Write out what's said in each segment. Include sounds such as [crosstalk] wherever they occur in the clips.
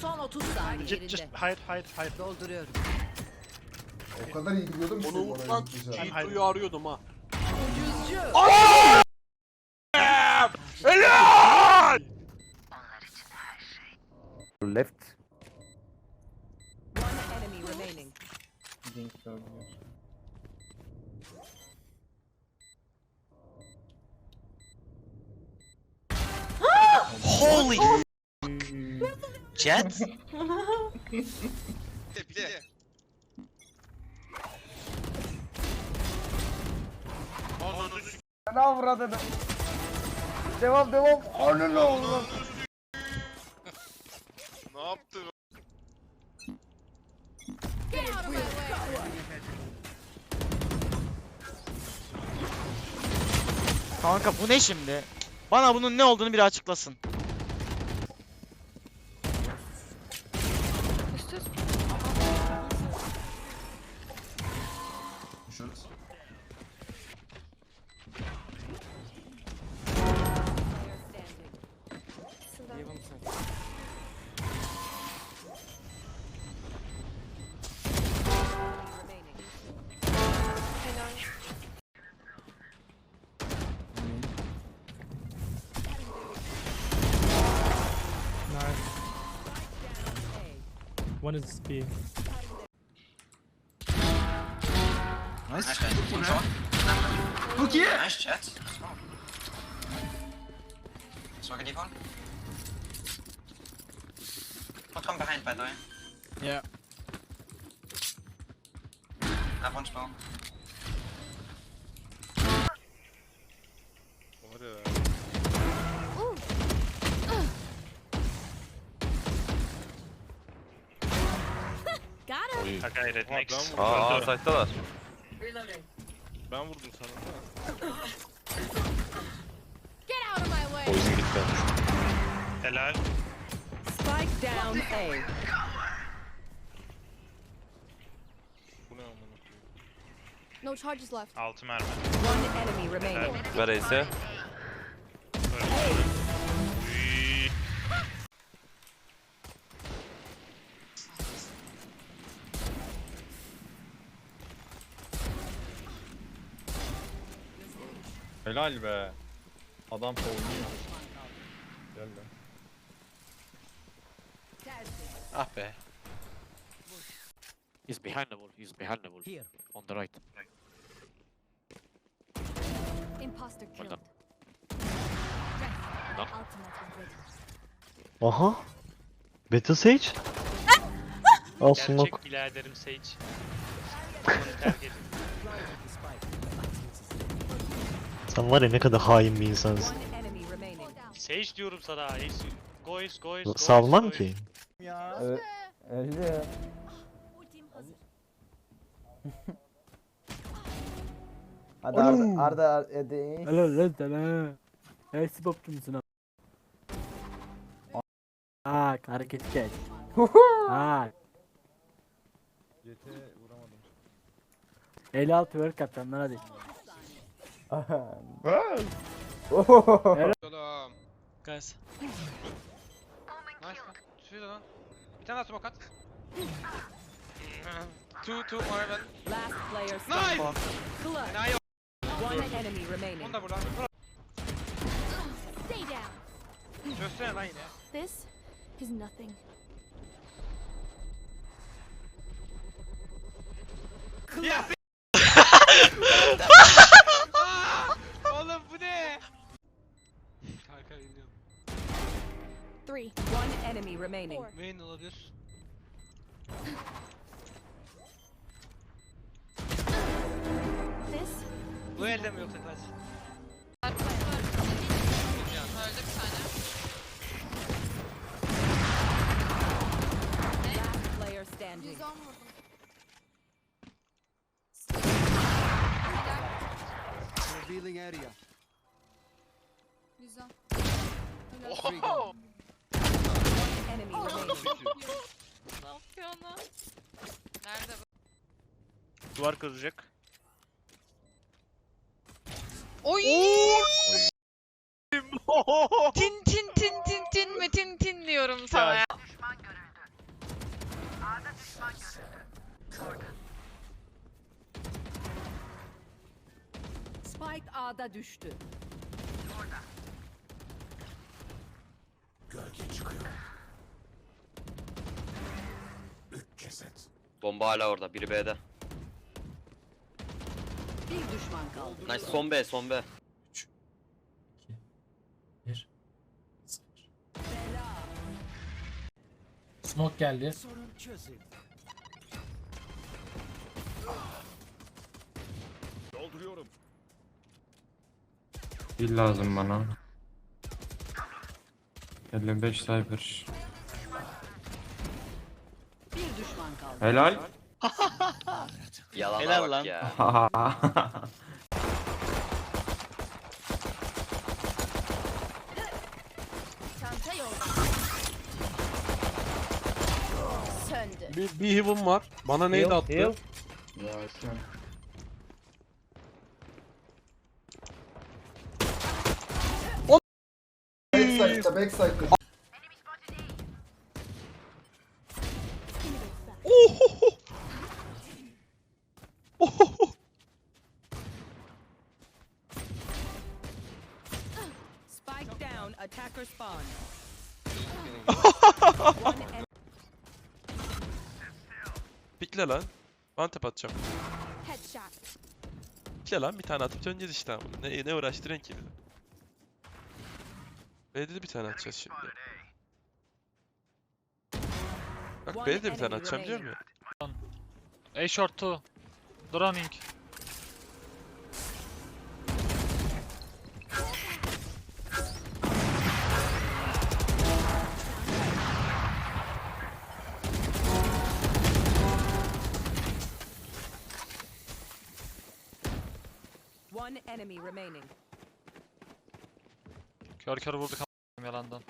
Son 30 saniye Just, just yerinde. hide, hide, hide. Dolduruyorum. O kadar iyi gidiyordum ki Onu oraya unutmak gitmeyeceğim. için G2'yu arıyordum ha. Ucuzcu. Left. One enemy remaining. Holy Jet? [laughs] Ne avradını? Devam devam. Ananı avradını. Ne yaptın? Kanka bu ne şimdi? Bana bunun ne olduğunu biri açıklasın. One is B. Nice. Nice chat. Swag a default. One come behind by the way. Yeah. Have one spawn. Got it Oha, next. ben vurdum. Öldü. site'dalar. Ben vurdum sana. Poison gitti. Helal. Spike down A. Bu ne amına koyayım? No charges left. Altı mermi. One enemy remaining. Ver Ace'e. Helal be. Adam oynuyor. Gel be. Ah be. He's behind the wall. He's behind the wall. Here. On the right. Imposter killed. done. Rest. Done. Ultimate is ready. Aha. Battle Sage? Al smoke. Gerçek biraderim Sage. Onu terk edin. Sen var ya ne kadar hain bir insansın. Sage diyorum sana. Ace. Goys, goys, goys. Salmam goys. ki. Evet. Öldü ya. Ultim [laughs] hazır. Hadi Arda Arda hadi. Helal lan sana. Hey sipopçu musun abi? Aa hareketi geç. Aa. vuramadım. 56 work hadi. Selam. [laughs] Guys. Nice lan. Şurada lan. Bir tane daha smoke at. two, two more heaven. Last player Nice! Enayi One enemy remaining. Onu da buradan. Stay down. Çözsene lan yine. This is nothing. Ya Oğlum bu ne? Kanka biliyorum. Three. One enemy remaining. Four. Main olabilir. This Bu elde mi yoksa kaç? Last player standing. Revealing area. Oho! enemy remaining. ne yapıyor ona? Nerede bu? Duvar kıracak. Oy! tin tin tin tin tin ve tin tin diyorum sana ya. Spike A'da düştü. Bomba hala orada. Biri B'de. Bir düşman kaldı. Nice son B son B. Smoke geldi. Bil lazım bana. 55 cyber. Bir düşman kaldı. Helal. [laughs] Yalana Helal bak lan. ya. [laughs] Çanta yolda. Söndü. Bir, bir heaven var. Bana neydi attı? Ya sen. Backside'da backside'da. Spike spawn. Pikle lan. Antep atacağım. Headshot. Pikle lan bir tane atıp döneceğiz işte. Ne, ne uğraştıran ki? B'de de bir tane atacağız şimdi. Bak B'de de bir tane atacağım diyorum ya. A short 2. Droning. One enemy remaining. Kör kör vurduk a**ım yalandan.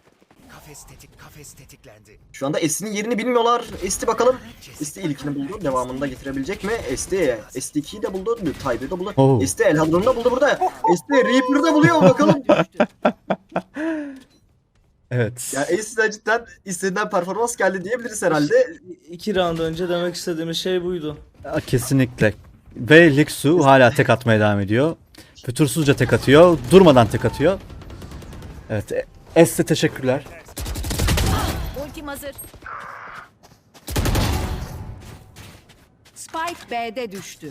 Kafes tetik, kafes tetiklendi. Şu anda S'nin yerini bilmiyorlar. Esti bakalım. Esti ilkini buldu. Devamında getirebilecek mi? Esti. Esti 2'yi de buldu. Tyber'ı da buldu. Oh. Esti Elhadron'u da buldu burada. Esti Reaper'ı da buluyor bakalım. [laughs] Evet. ya Esti'den cidden istenilen performans geldi diyebiliriz herhalde. İki round önce demek istediğimiz şey buydu. Kesinlikle. Ve Lixu hala tek atmaya devam ediyor. Fütursuzca tek atıyor. Durmadan tek atıyor. Evet. e- Es'e teşekkürler. Ultim hazır. Spike B'de düştü.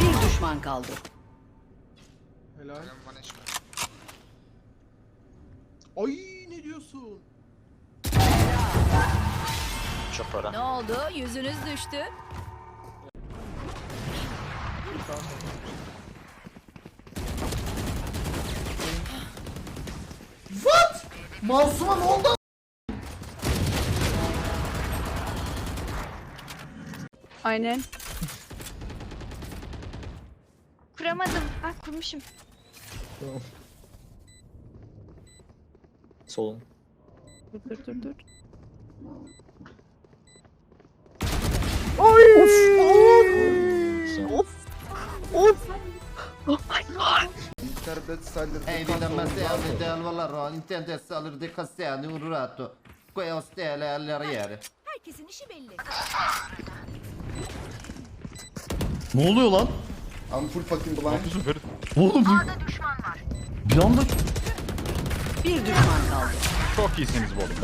Bir düşman kaldı. Helal. Ay ne diyorsun? Ne oldu? Yüzünüz düştü. Masuma ne oldu? Aynen. Kuramadım. Ah kurmuşum. Solun. Dur dur dur dur. Interbet Siler. Evidentemente del valore intende essere di Castelli un rato. Questo è l'arriere. Herkesin işi belli. Ne oluyor lan? I'm full fucking blind. Oğlum bir anda Bir düşman kaldı. Dostlarımı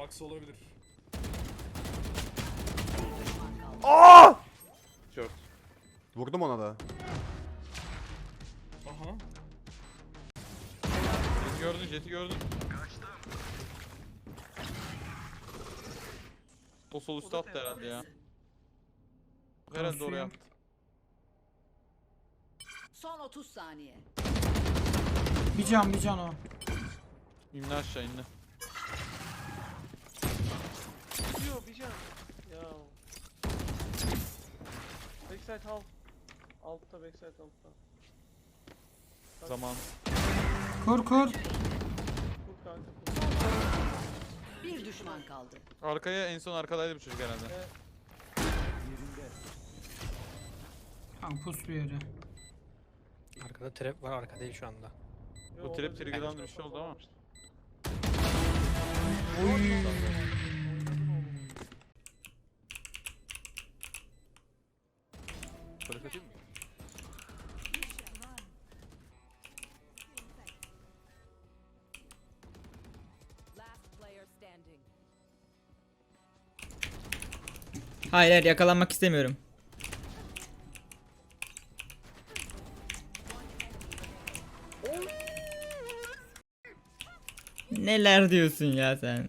Box olabilir. Vurdum ona da. Aha. Gördün jeti gördün. O sol üstte attı herhalde ya. Herhalde oraya attı. Son 30 saniye. Bir can bir can o. İnle aşağı inle. Gidiyor bir can. Ya. Backside half. Altta backside altta. Zaman. Kur kur. Tut kanka. Bir düşman kaldı. Arkaya en son arkadaydı bu çocuk herhalde. Kanka pus bir yere. Arkada trap var arka değil şu anda. Bu trap trigger'dan bir şey oldu ama. Bırak Hayır hayır yakalanmak istemiyorum. Neler diyorsun ya sen?